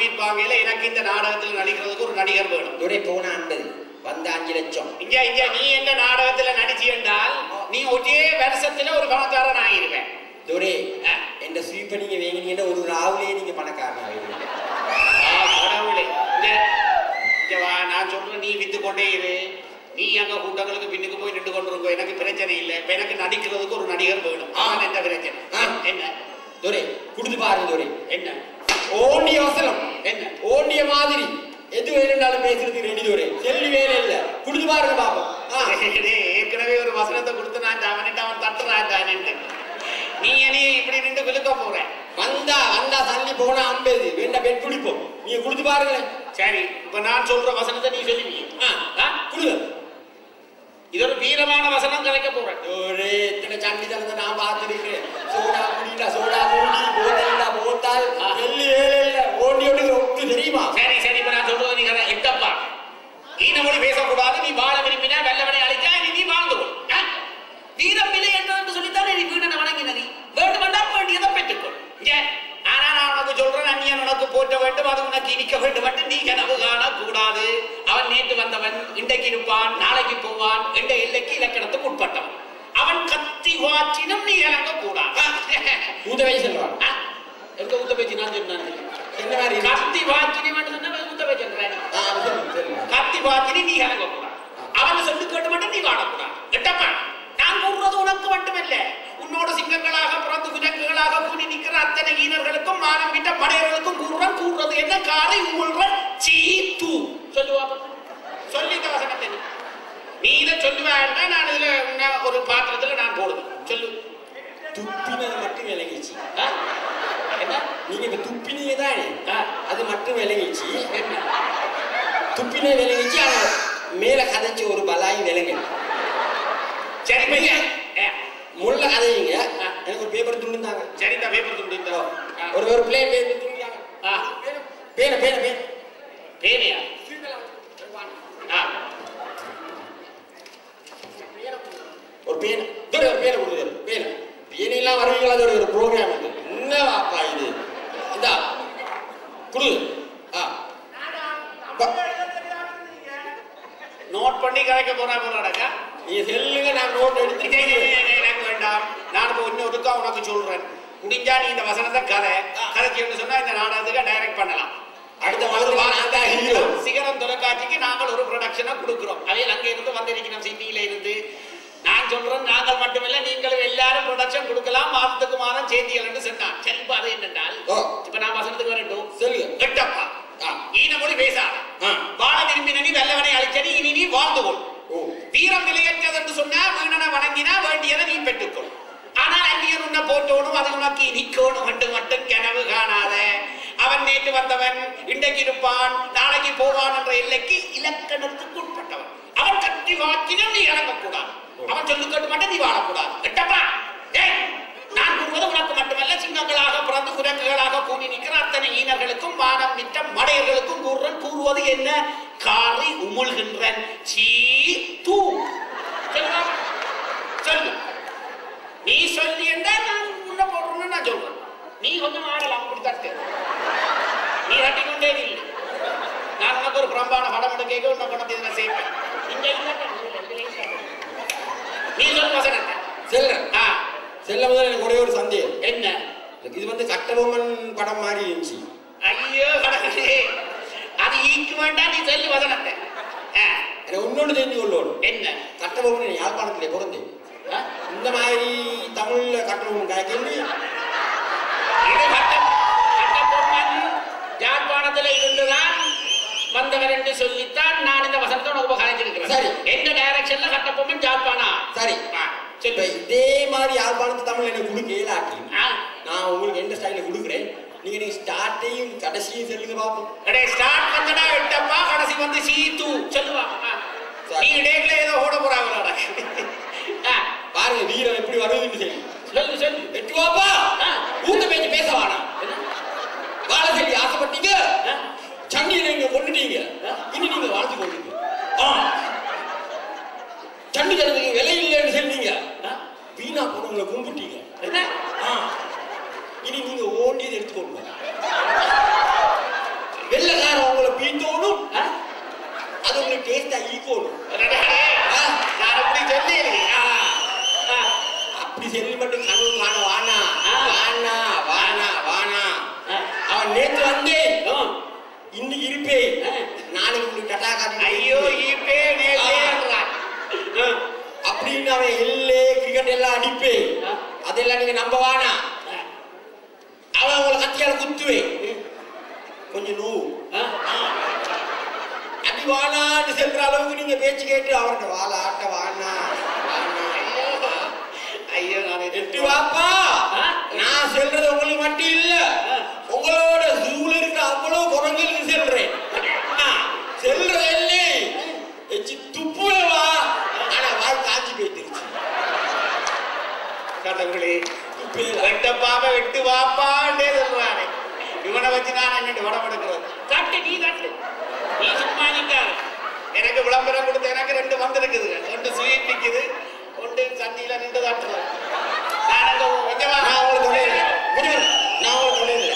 அறிவிப்பாங்கல எனக்கு இந்த நாடகத்தில் நடிக்கிறதுக்கு ஒரு நடிகர் வேணும். துரை போன ஐம்பது வந்த அஞ்சு லட்சம் இங்க இங்க நீ எந்த நாடகத்துல நடிச்சு என்றால் நீ ஒரே வருஷத்துல ஒரு பணக்காரன் ஆகிருவேன் துரை. என்ற ஸ்வீப்பை நீங்க வேங்கினீங்கன்னா ஒரு ராவுலயே நீங்க பணக்காரன் ஆவீங்க ஆ, கடவுளே. வா, நான் சொல்றேன் நீ வித்து கொண்டே இரு நீ அங்க கூட்டங்களுக்கு பின்னுக்கு போய் நின்று கொண்டிருக்கோம் எனக்கு பிரச்சனை இல்லை இப்ப எனக்கு நடிக்கிறதுக்கு ஒரு நடிகர் வேணும் அவன் என்ன பிரச்சனை. என்ன துரை குடுத்து பாருங்க துரை என்ன ஓண்டிய வசனம் என்ன? ஓண்டிய மாதிரி. எது வேணும்னாலும் பேசுறதுக்கு ரெடி துரை செல்லி வேலை இல்ல. குடுத்து பாருங்க பாப்போம். ஏற்கனவே ஒரு வசனத்தை கொடுத்து நான் அவன்கிட்ட அவன் தட்டுறான்டான்ட்டு நீ என்னைய இப்படி நின்று விழுக்க போற? வந்தா வந்தா தள்ளி போனா ஐம்பது. வேண்டாம் பெட் குடிப்போம். நீங்க குடுத்து பாருங்களேன். சரி இப்ப நான் சொல்ற வசனத்தை நீ சொல்லுவீங்க? குடுங்க. இது ஒரு வீரமான வசனம் கலைக்க போறேன். ஒரே இத்தனை சண்டி தரத்தை நான் பார்த்துருக்கேன் சோடா குடிடா சோடா குடி போதா போத்தால் எள்ளி வேலை இல்ல ஓண்டி ஓடி ஒக்கு தெரியுமா சரி சரி இப்ப நான் சொல்றது நீ கதை எட்டப்பா ஈன மொழி பேசக்கூடாது நீ வாழ விரும்பினா வெள்ளவனை அழிச்சா நீ நீ வாழ்ந்து கொள் ஆ? வீரம் இல்லை என்று சொல்லித்தானே நீ வீடனை வணங்கின நீ வேண்டுமென்றால் வேண்டியதை பெற்றுக்கொள் இங்க, ஆனா நான் உனக்கு சொல்றேன் அந்நியன் உனக்கு போற்ற வேண்டும் இனிக்க வேண்டும் என்று நீ கனவு காணக்கூடாது. அவன் நேற்று வந்தவன் இன்றைக்கு இருப்பான் நாளைக்கு போவான் என்ற எல்லைக்கு இலக்கணத்துக்கு உட்பட்டவன் அவன் கத்தி வாச்சினும் நீ இறங்க கூடாது ஊத்த வயசு சொல்றான். எங்க ஊத்த பேச்சு நான் சொன்னேன்? என்ன மாதிரி? கத்தி வாச்சினி மட்டும் சொன்னா ஊத்த பேச்சு சொல்றேன். கத்தி பாத்தினி நீ இறங்கக்கூடாது. அவன் சொல்லி கேட்டு மட்டும் நீ வாழக்கூடாது. எட்டப்பா நான் கூறுறது உனக்கு மட்டுமல்ல. உன்னோட சிங்கங்களாக பிறந்து குரங்குகளாக கூடி நிற்கிற அத்தனை ஈனர்களுக்கும் மானம் விட்ட படையர்களுக்கும் கூறுறன் கூறுறது என்ன? காலை உங்கள்கள் சீ தூ. சொல்லுவா சொல்லி இந்த வசனத்தை நீ. இதை சொல்லுவேன்னா நான் இதுல ஒரு பாத்திரத்துல நான் போடுவேன். சொல்லு. துப்பினது மட்டும் விளங்கிச்சு? என்ன? நீங்க இப்ப துப்பினீங்க தானே. அது மட்டும் விளங்கிச்சு துப்பினே விளங்கிச்சு மேல கதைச்ச ஒரு பலாய் விளங்கு சரி பையா ஏ, முள்ள கதையுங்க எனக்கு ஒரு பேப்பர் துண்டுந்தாங்க சரி இந்த பேப்பர் துண்டு ஒரு ஒரு பிளேன் பேப்பர் துண்டுந்தாங்க ஆ. பேன பேன பேன. பேனையா? ஒரு பேன. தூர ஒரு பேனை கொடுத்தாரு பேனை. பேனையெல்லாம் வருவீங்களா அது ஒரு ஒரு ப்ரோக்ராம் இது என்ன வாப்பா இது? இந்தா குடு. ஆ. நோட் பண்ணி கலைக்க போனா போறாடக்கா நீங்க செல்லுங்க நான் நோட் எடுத்து வேண்டாம். நான் இப்போ இன்னொருக்கா உனக்கு சொல்றேன். முடிஞ்சா நீ இந்த வசனத்தை கதை கதைச்சு சொன்னா இந்த நாடகத்துக்கு டைரக்ட் பண்ணலாம். அடுத்த சிகரம் தொலைக்காட்சிக்கு நாங்கள் ஒரு ப்ரொடக்ஷனை கொடுக்குறோம். அவையில் அங்கே இருந்து வந்திருக்கணும் சிட்டியில இருந்து. நான் சொல்றேன் நாங்கள் மட்டுமில்ல நீங்களும் எல்லாரும் ப்ரொடக்ஷன் கொடுக்கலாம். மாதத்துக்கு மாதம் செய்திகள் என்று சொன்னான். இப்ப அது என்னென்றால். இப்ப நான் வசனத்துக்கு வரட்டும். சொல்லுங்க எட்டப்பா. ஆ. ஈன மொழி பேசாத ஆ. வாழ விரும்பின நீ வெல்லவனை அழிச்சடி இனி நீ வாழ்ந்து கொள் ஓ வீரம் விலையற்றது என்று சொன்னா வீணனை வணங்கினா வேண்டியதை ஆனால் அந்நியன் உன்னை போட்டோனும் அதை உனக்கு இனிக்கோணும் என்று மட்டும் கனவு காணாத அவன் நேற்று வந்தவன் இன்றைக்கு இருப்பான் நாளைக்கு போவான் என்ற எல்லைக்கு இலக்கணத்துக்கு உட்பட்டவன் அவன் கட்டி வாக்கினும் நீ இறங்கக்கூடாது அவன் சொல்லு கேட்டு மட்டும் நீ வாழக்கூடாது எட்டப்பா ஏய் நான் கூறுவது உனக்கு மட்டுமல்ல சிங்கங்களாக பிறந்து குரங்குகளாக கூடி நிற்கிற அத்தனை ஈனர்களுக்கும் வானம் மிட்ட மடையர்களுக்கும் கூறுறன் கூறுவது என்ன காலை உமிழ்கின்றன் சீ தூ சொல்லுவா சொல்லு நீ சொல்லி என்றால் நான் உன்னை போடுறேன்னு நான் சொல்றேன். நீ கொஞ்சம் ஆடலாம் அப்படி தட்டு நீ தட்டிக்கொண்டே இல்லை. நான் உனக்கு ஒரு பிரம்பான படம் எடுக்க உன்னை கொண்டு இதில் சேர்ப்பேன். இங்க இல்லை நீ சொல்லு வசனத்தை செல்றேன். ஆ. செல்ல முதல்ல எனக்கு ஒரே ஒரு சந்தேகம். என்ன? இது வந்து கட்டபொம்மன் படம் மாதிரி இருந்துச்சு. ஐயோ கடவுளே. அது ஈக்கு வேண்டாம் நீ சொல்லு வசனத்தை எனக்கு இன்னொன்று தெரிஞ்சு கொள்ளணும். என்ன? கட்டபொம்மன் யாழ்ப்பாணத்திலே பிறந்தேன்? இந்த மாதிரி தமிழ்ல கட்டபொம்மன் காய்க்கி இது கட்ட- கட்டபொம்மன் யாழ்ப்பாணத்துல இருந்துதான் வந்தவர் என்று சொல்லித்தான் நான் இந்த வசனத்தை உனக்கு கலைஞ்சிருக்கிறேன் சரி. எந்த டைரக்ஷன்ல கட்டபொம்மன் யாழ்ப்பாணா சரி. சொல்லு. இதே மாதிரி யாழ்ப்பாணத்து தமிழ் எனக்கு கொடுக்க இயலாட்டி ஆ, நான் உங்களுக்கு எந்த ஸ்டைல கொடுக்குறேன்? நீங்க நீங்க ஸ்டார்ட்டையும் கடைசியும் சொல்லுங்க பாப்போம். அடே ஸ்டார்ட் பண்ணடா எட்டப்பா கடைசி வந்து சீத்து சொல்லுவா ஆ. சரி. நீ இடையில ஏதோ ஓட போறாங்களா பாருங்க வீரம் எப்படி வருதுன்னு சொல்லி. சொல்லு சொல்லு. எட்டு வாப்பா. ஊத்த பேச்சு பேச வாடா வாழ சொல்லி ஆசைப்பட்டீங்க சண்டியை நீங்க கொண்டுட்டீங்க இனி நீங்க வாழ்த்து கொள்ளுங்க. சண்டி தரத்துக்கு விலை இல்லைன்னு சொன்னீங்க வீணா போனவங்களை கும்பிட்டீங்க. இனி நீங்க ஓடியது எடுத்துக்கொள்ளுங்க வெள்ளக்காரன் உங்களை பீத்தோனும் அது உங்களுக்கு டேஸ்டா ஈக்கோனும் எல்லாம் அடிப்பேன் அதெல்லாம் நீங்க நம்ப வானா அவன் உங்களை கத்தியால குத்துவேன் கொஞ்சம் நூ. அடி வானான்னு செல்ற அளவுக்கு நீங்க பேச்சு கேட்டு அவர்கிட்ட வாழ ஆட்ட வானா. வானா. ஐயோ நான் எட்டு வாப்பா. கடவுளே வெட்டப்பாம வெட்டு வாப்பாண்டே சொல்றானே. இவனை வச்சு நான் என்ன உடம்பு எடுக்கிறது? தட்டு நீ தட்டு. நீ சும்மா நிக்காது. எனக்கு விளம்பரம் கொடுத்த எனக்கு ரெண்டு வந்திருக்குது ரெண்டு ஸ்வீட் நிற்குது ஒன்று சன்னியில நின்று தட்டுறது. நான் கொஞ்சமாக நான் உங்களுக்கு தொழில் நான் உங்களுக்கு தொழில்